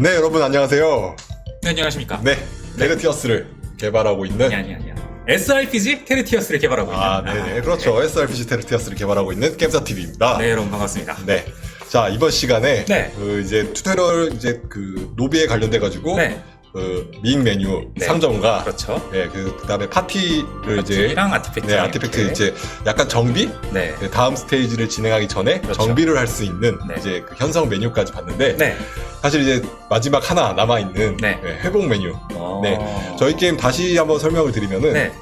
네, 여러분 안녕하세요. 네, 안녕하십니까? 네, 테르티어스를 개발하고 있는 아니, 아니, 아니야. SRPG 테르티어스를 개발하고 있는. 아, 네, 네, 그렇죠. SRPG 테르티어스를 개발하고 있는 게임사 TV입니다. 네, 여러분 반갑습니다. 네. 자, 이번 시간에 네. 그 이제 튜토리얼 이제 그 로비에 관련돼 가지고 네, 그 미인 메뉴 네. 상점과 그렇죠. 네, 그 그다음에 파티를 이제 파티랑 아티팩트. 네, 아티팩트 이제 약간 정비? 네. 네, 다음 스테이지를 진행하기 전에 그렇죠. 정비를 할 수 있는 네. 이제 그 현성 메뉴까지 봤는데 네. 사실 이제 마지막 하나 남아 있는 네. 회복 메뉴. 어... 네. 저희 게임 다시 한번 설명을 드리면은 네.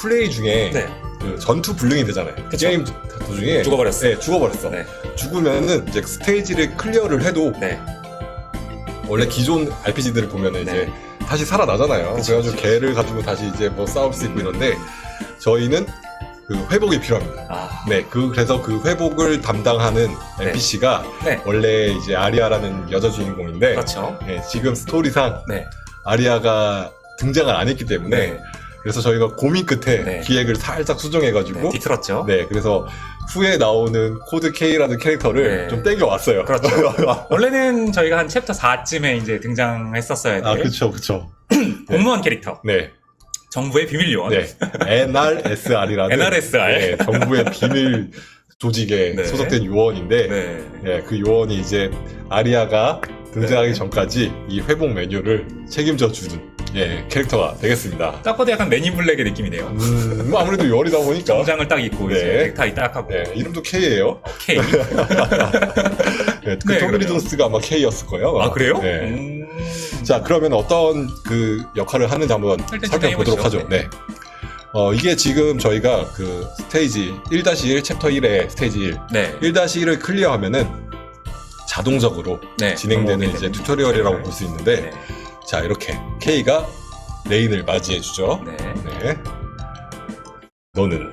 플레이 중에 네. 그 전투 불능이 되잖아요. 그쵸. 게임 도중에 죽어버렸어. 네, 죽어버렸어. 네. 죽으면은 이제 스테이지를 클리어를 해도 네. 원래 기존 RPG들을 보면 은 이제 다시 살아나잖아요. 그쵸, 그래가지고 그쵸. 걔를 가지고 다시 이제 뭐 싸울 수 있고 이런데 저희는 그 회복이 필요합니다. 아. 네, 그 그래서 그 회복을 담당하는 네. NPC가 네. 원래 이제 아리아라는 여자 주인공인데 그렇죠. 네, 지금 스토리상 네. 아리아가 등장을 안 했기 때문에 네. 그래서 저희가 고민 끝에 네. 기획을 살짝 수정해가지고 네. 뒤틀었죠. 네, 그래서 후에 나오는 코드 K라는 캐릭터를 네. 좀 땡겨 왔어요. 그렇죠. 원래는 저희가 한 챕터 4쯤에 이제 등장했었어야 될 아, 그쵸, 그쵸. 공무원 캐릭터. 네, 정부의 비밀 요원. 네. NRSR이라는 NRSR. 네, 정부의 비밀 조직에 네. 소속된 요원인데, 네. 네, 그 요원이 이제 아리아가 등장하기 네. 전까지 이 회복 메뉴를 책임져 주는 예, 캐릭터가 되겠습니다. 딱 봐도 약간 매니블랙의 느낌이네요. 음, 뭐 아무래도 요원이다 보니까. 정장을 딱 입고 네. 이제 넥타이 딱 하고. 네, 이름도 K예요. K. 네, 그 네, 토미. 리존스가 아마 K였을 거예요. 아 그래요? 네. 음... 자, 그러면 어떤 그 역할을 하는지 한번 살펴보도록. 하죠. 네. 어, 이게 지금 저희가 그 스테이지 1-1 챕터 1의 스테이지 1, 네. 1-1을 클리어하면은 자동적으로 네. 진행되는 이제. 튜토리얼이라고 볼 수 있는데 네. 자, 이렇게 K가 레인을 맞이해 주죠. 네. 네. 너는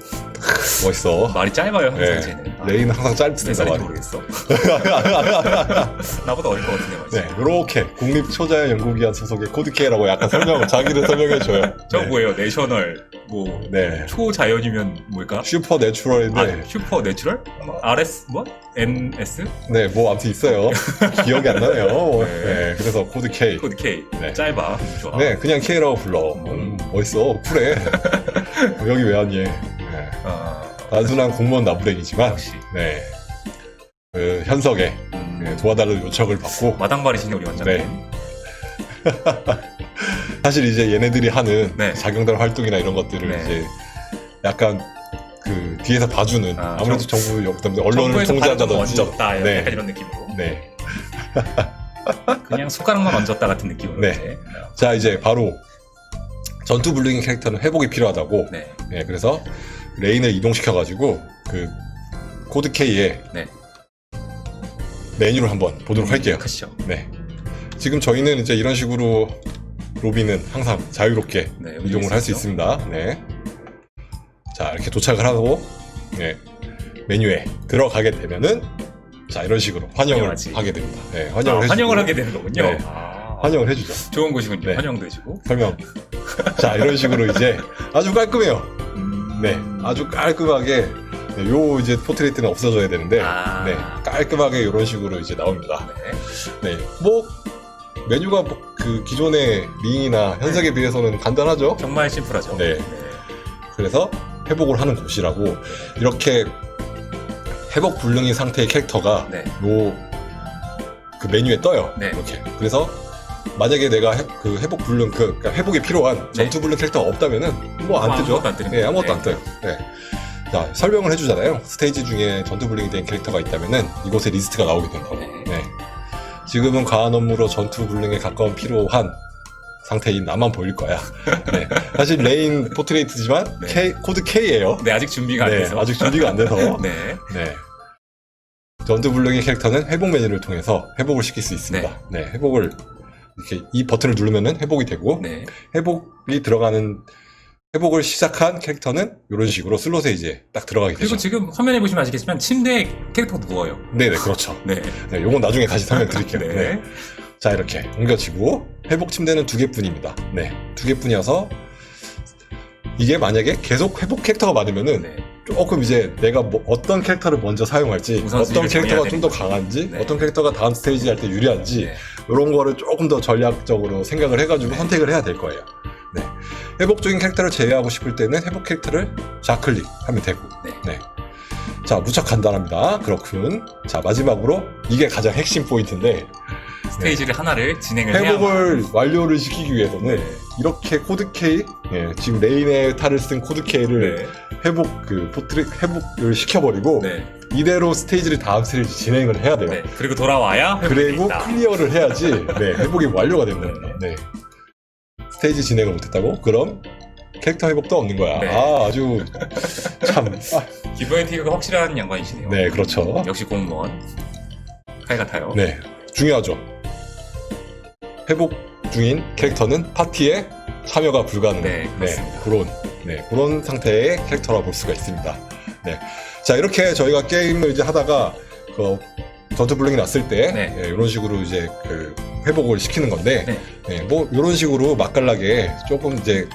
멋있어. 말이 짧아요 항상 네. 쟤는. 아, 레인은 항상 몇 짧습니다. 살인지 말이. 모르겠어. 나보다 어릴 것 같은데 말이지. 네, 이렇게 국립초자연연구기관 소속의 코드K라고 약간 설명, 자기를 설명해줘요. 저 네. 뭐예요? 내셔널 뭐 네. 초자연이면 뭘까? 슈퍼 내추럴인데, 아, 슈퍼 내추럴? RS 뭐? NS? 네, 뭐 아무튼 있어요. 기억이 안 나네요. 네. 네, 그래서 코드 K. 코드 K. 네. 짧아. 좋아. 네, 그냥 K라고 불러. 음, 멋있어. 쿨해. 여기 왜 왔니? 네. 어, 단순한 공무원 나부랭이지만, 역시. 네. 그 현석에 음, 네, 도와달라는 요청을 받고, 마당발이시네 우리 원장님. 네. 사실 이제 얘네들이 하는 네. 자경단 활동이나 이런 것들을 네. 이제 약간 그 뒤에서 봐주는 아, 아, 무래도 정부 역 때문에 언론을 정부에서 통제한다든지 얹었다 네. 약간 이런 느낌으로. 네. 그냥 손가락만 얹었다 같은 느낌으로. 네. 이제. 자 이제 바로 전투 불능인 캐릭터는 회복이 필요하다고 네. 네, 그래서 레인을 이동시켜가지고 그 코드 K의 네. 메뉴를 한번 보도록 할게요. 가시죠. 네. 지금 저희는 이제 이런 식으로 로비는 항상 자유롭게 네, 이동을 할 수. 있습니다. 네. 자, 이렇게 도착을 하고, 네. 메뉴에 들어가게 되면은, 자, 이런 식으로 환영을 환영하지. 하게 됩니다. 네, 아, 환영을 해주고. 환영을 하게 되는 거군요. 네. 아, 환영을 해주죠. 좋은 곳이군요. 네. 환영도 해주고. 설명. 자, 이런 식으로 이제 아주 깔끔해요. 음, 네. 아주 깔끔하게, 네, 요 이제 포트레이트는 없어져야 되는데, 아. 네. 깔끔하게 이런 식으로 이제 나옵니다. 네. 네. 뭐, 메뉴가 뭐그 기존의 링이나 현석에 비해서는 간단하죠? 정말 심플하죠. 네. 그래서 회복을 하는 곳이라고 이렇게 회복 불능인 상태의 캐릭터가 네. 요그 메뉴에 떠요. 네. 이렇게. 그래서 만약에 내가 회, 그 회복 불능 그 그러니까 회복이 필요한 네. 전투 불능 캐릭터가 없다면은 뭐 안 뭐 뜨죠. 아무것도 안 뜨는 네. 아무것도 네. 안 떠요. 네. 자, 설명을 해주잖아요. 스테이지 중에 전투 불능이 된 캐릭터가 있다면은 이곳에 리스트가 나오게 된다고. 네. 네. 지금은 과한 업무로 전투 불능에 가까운 필요한 상태인 나만 보일 거야. 네. 사실 레인 포트레이트지만 네. K, 코드 K예요. 네, 아직 준비가 안 네, 돼서. 아직 준비가 안 돼서. 네. 네. 전투 불능의 캐릭터는 회복 메뉴를 통해서 회복을 시킬 수 있습니다. 네, 회복을 이렇게 이 버튼을 누르면은 회복이 되고 네. 회복이 들어가는 회복을 시작한 캐릭터는 이런 식으로 슬롯에 이제 딱 들어가게 그리고 되죠. 지금 화면에 보시면 아시겠지만 침대에 캐릭터가 누워요. 네네 그렇죠. 네. 네, 요건 나중에 다시 설명 드릴게요. 네. 네. 자 이렇게 옮겨지고 회복 침대는 두 개뿐입니다. 네, 두 개뿐이어서 이게 만약에 계속 회복 캐릭터가 많으면은 네. 조금 이제 내가 뭐 어떤 캐릭터를 먼저 사용할지 어떤 캐릭터가 좀 더. 강한지 네. 어떤 캐릭터가 다음 스테이지 할 때 유리한지 네. 이런 거를 조금 더 전략적으로 생각을 해가지고 선택을 해야 될 거예요. 네. 회복적인 캐릭터를 제외하고 싶을 때는 회복 캐릭터를 좌클릭하면 되고. 네. 자, 무척 간단합니다. 그렇군. 자, 마지막으로 이게 가장 핵심 포인트인데 스테이지를 하나를 진행을 회복을 완료를 시키기 위해서는 네. 이렇게 코드 K, 예, 지금 레인의 탈을 쓴 코드 K를 네. 회복 그 포트릭 회복을 시켜버리고 네. 이대로 스테이지를 다음 스테이지 진행을 해야 돼요. 네. 그리고 돌아와야 그리고 있다. 클리어를 해야지 네, 회복이 완료가 됩니다. 네. 스테이지 진행을 못했다고? 그럼 캐릭터 회복도 없는 거야. 네. 아 아주 참. 아, 기브앤테이크가 확실한 양반이시네요. 네 그렇죠. 역시 공무원. 칼 같아요. 네 중요하죠. 회복 중인 캐릭터는 파티에 참여가 불가능한 네, 그렇습니다. 그런 네, 그런 상태의 캐릭터라 볼 수가 있습니다. 네. 자 이렇게 저희가 게임을 이제 하다가 그 전투 블링이 났을 때 네. 예, 이런 식으로 이제 그 회복을 시키는 건데 네. 네, 뭐 이런 식으로 맛깔나게 조금 이제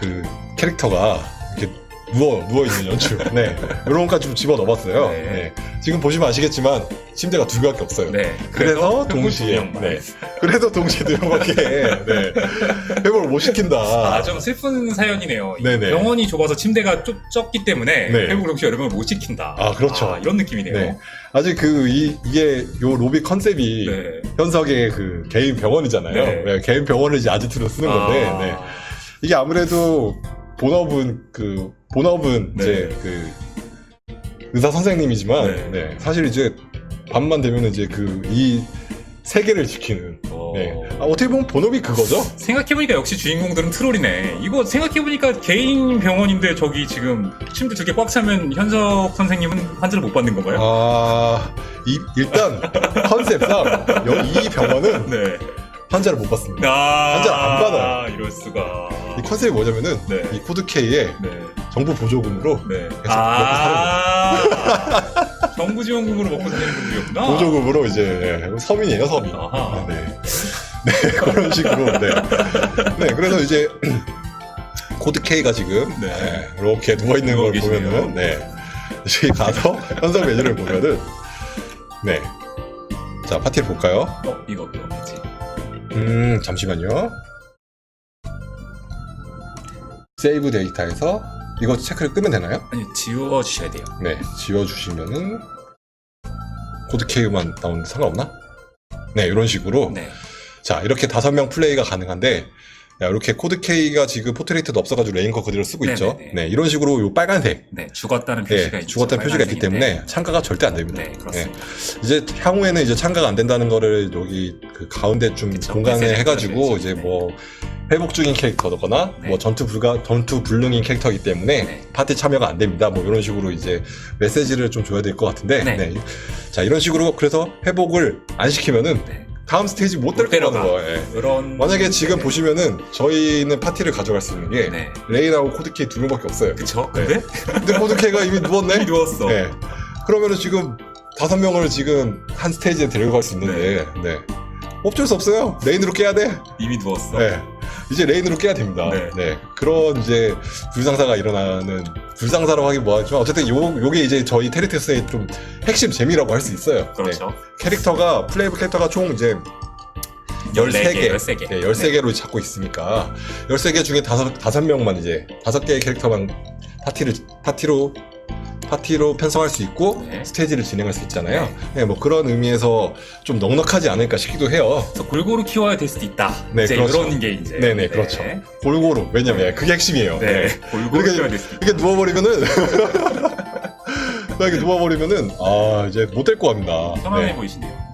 그 캐릭터가 이렇게 누워 누워 있는 연출, 네 이런 것까지 좀 집어 넣어봤어요. 네. 네. 지금 보시면 아시겠지만 침대가 두 개밖에 없어요. 네. 그래서 동시에. 네. 그래서 동시에 두 명밖에 네. 회복을 못 시킨다. 아, 좀 슬픈 사연이네요. 네네. 병원이 좁아서 침대가 좁, 좁기 때문에 네. 회복을 혹시 여러 명을 못 시킨다. 아, 그렇죠. 아, 이런 느낌이네요. 네. 아직 그 이, 이게 요 로비 컨셉이 네. 현석의 그 개인 병원이잖아요. 네. 네, 개인 병원을 이제 아지트로 쓰는 건데 아, 네. 이게 아무래도 본업은 그 본업은 네. 이제 그 의사 선생님이지만 네. 네, 사실 이제 밤만 되면 이제 그 이 세계를 지키는 어, 네. 아, 어떻게 보면 본업이 그거죠. 생각해보니까 역시 주인공들은 트롤이네. 이거 생각해보니까 개인 병원인데 저기 지금 침대 두 개 꽉 차면 현석 선생님은 환자를 못 받는 건가요? 아 이, 일단 컨셉상 여- 이 병원은 네. 환자를 못 받습니다. 아, 환자 안 받아요. 이럴 수가. 이 컨셉이 뭐냐면은 네. 이 코드 K에 네. 정부 보조금으로 네. 계속 아, 정부 지원금으로 먹고 사는 분들이었구나. 보조금으로 이제 네, 서민이에요 서민. 아하. 네. 네 그런 식으로 네. 네 그래서 이제 코드 K가 지금 네. 네, 이렇게 누워 있는 걸 계시네요. 보면은 네 저희 가서 현석 메뉴를 보면은 네 자 파티를 볼까요? 어, 이거 뭐지? 음 잠시만요. 세이브 데이터에서 이거 체크를 끄면 되나요? 아니, 지워 주셔야 돼요. 네, 지워주시면은 코드 K만 나오는데 상관없나? 네, 이런 식으로. 네. 자, 이렇게 다섯 명 플레이가 가능한데, 야, 이렇게 코드 K가 지금 포트레이트도 없어가지고 레인커 그대로 쓰고 있죠. 네네네. 네, 이런 식으로 요 빨간색. 네, 죽었다는 표시가 네, 있죠. 죽었다는 표시가 있기. 때문에 참가가 절대 안 됩니다. 네, 그렇습니다. 이제 향후에는 이제 참가가 안 된다는 거를 여기 그 가운데쯤 그쵸, 공간에 해가지고. 이제 네. 뭐 회복 중인 캐릭터거나 네. 뭐 전투 불가 전투 불능인 캐릭터이기 때문에 네. 파티 참여가 안 됩니다. 뭐 이런 식으로 이제 메시지를 좀 줘야 될 것 같은데. 네. 네. 자 이런 식으로 그래서 회복을 안 시키면은 네. 다음 스테이지 못될못 데려가. 거라는 거예요. 예. 그런. 만약에 지금 네. 보시면은 저희는 파티를 가져갈 수 있는 게 네. 레인하고 코드케이 두 명밖에 없어요. 그쵸? 네. 근데? 근데 코드케이가 이미 누웠네. 이미 누웠어. 네. 그러면은 지금 다섯 명을 지금 한 스테이지에 데려갈 수 있는데, 네. 어쩔 수 없어요. 레인으로 깨야 돼. 이미 누웠어. 네. 이제 레인으로 깨야 됩니다. 네. 네. 그런 이제 불상사가 일어나는 불상사라고 하긴 뭐하지만 어쨌든 요 요게 이제 저희 테리테스의 좀 핵심 재미라고 할 수 있어요. 그렇죠. 네. 캐릭터가 플레이브 캐릭터가 총 이제 13개. 13개. 네, 13개로 잡고 있으니까 13개 중에 다섯 다섯 명만 이제 다섯 개의 캐릭터만 파티를 파티로 파티로 편성할 수 있고 네. 스테이지를 진행할 수 있잖아요. 네, 뭐 그런 의미에서 좀 넉넉하지 않을까 싶기도 해요. 그래서 골고루 키워야 될 수도 있다. 네, 이제 그렇죠. 이런 게 이제. 네네 그렇죠. 골고루 왜냐면 네. 그게 핵심이에요. 네. 네. 골고루 이렇게- 키워야 될 수도 있다. 이게 누워버리면은 이렇게 누워버리면은 아 이제 못 될 것 같습니다. 편안해 네. 보이시네요.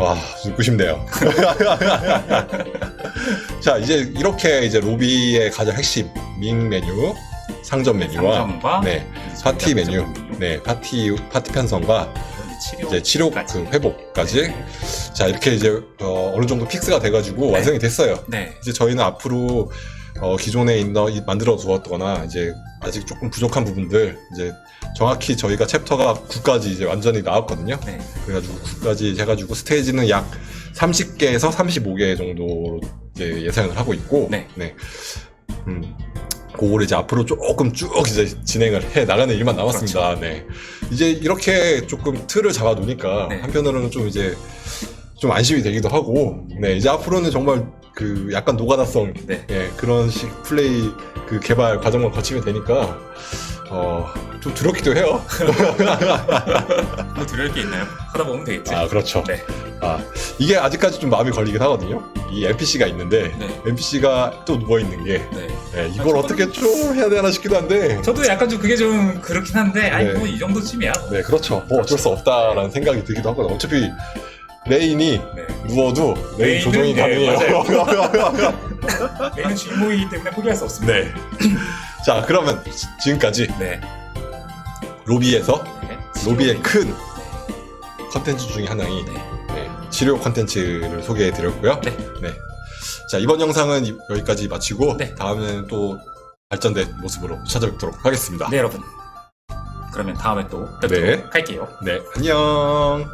와, 죽고 싶네요. 자, 이제 이렇게 이제 로비의 가장 핵심 밍 메뉴, 상점 메뉴와 상점과 네, 파티 저희가 메뉴. 네, 파티 파티 편성과 치료. 이제 치료. 그 회복까지 네. 자 이렇게 이제 어, 어느 정도 픽스가 돼가지고 네. 완성이 됐어요. 네. 이제 저희는 앞으로 어, 기존에 있는 이- 만들어 두었거나 이제 아직 조금 부족한 부분들 이제 정확히 저희가 챕터가 9까지 이제 완전히 나왔거든요. 네. 그래가지고 9까지 해가지고 스테이지는 약 30개에서 35개 정도로 이제 예상을 하고 있고, 네. 음, 그거를 이제 앞으로 조금 쭉 이제 진행을 해 나가는 일만 남았습니다. 네. 이제 이렇게 조금 틀을 잡아 놓으니까 네. 한편으로는 좀 이제 좀 안심이 되기도 하고, 네, 이제 앞으로는 정말 그 약간 노가다성, 네. 예, 그런 식 플레이 그 개발 과정만 거치면 되니까, 어, 좀 두렵기도 해요. 뭐 두려울 게 있나요? 하다 보면 되겠지. 아, 그렇죠. 네. 아, 이게 아직까지 좀 마음이 걸리긴 하거든요. 이 NPC가 있는데, 네. NPC가 또 누워 있는 게, 네. 예, 이걸 아, 어떻게 좀 해야 되나 싶기도 한데, 저도 약간 좀 그게 좀 그렇긴 한데, 아니, 네. 뭐 이 정도쯤이야. 네, 그렇죠. 뭐 어쩔 수 없다라는 생각이 들기도 하거든요. 어차피 레인이 네. 누워도 레인 레인은, 조정이 네, 가능해요. 얘는 주인공이기 때문에 포기할 수 없습니다. 네. 자, 그러면 지- 지금까지 네. 로비에서 네. 로비의 큰 네. 컨텐츠 중에 하나인 네. 네, 치료 컨텐츠를 소개해 드렸고요. 네. 자, 이번 영상은 이- 여기까지 마치고 네. 다음에는 또 발전된 모습으로 찾아뵙도록 하겠습니다. 네, 여러분. 그러면 다음에 또 뵙도록 네. 할게요. 네, 안녕.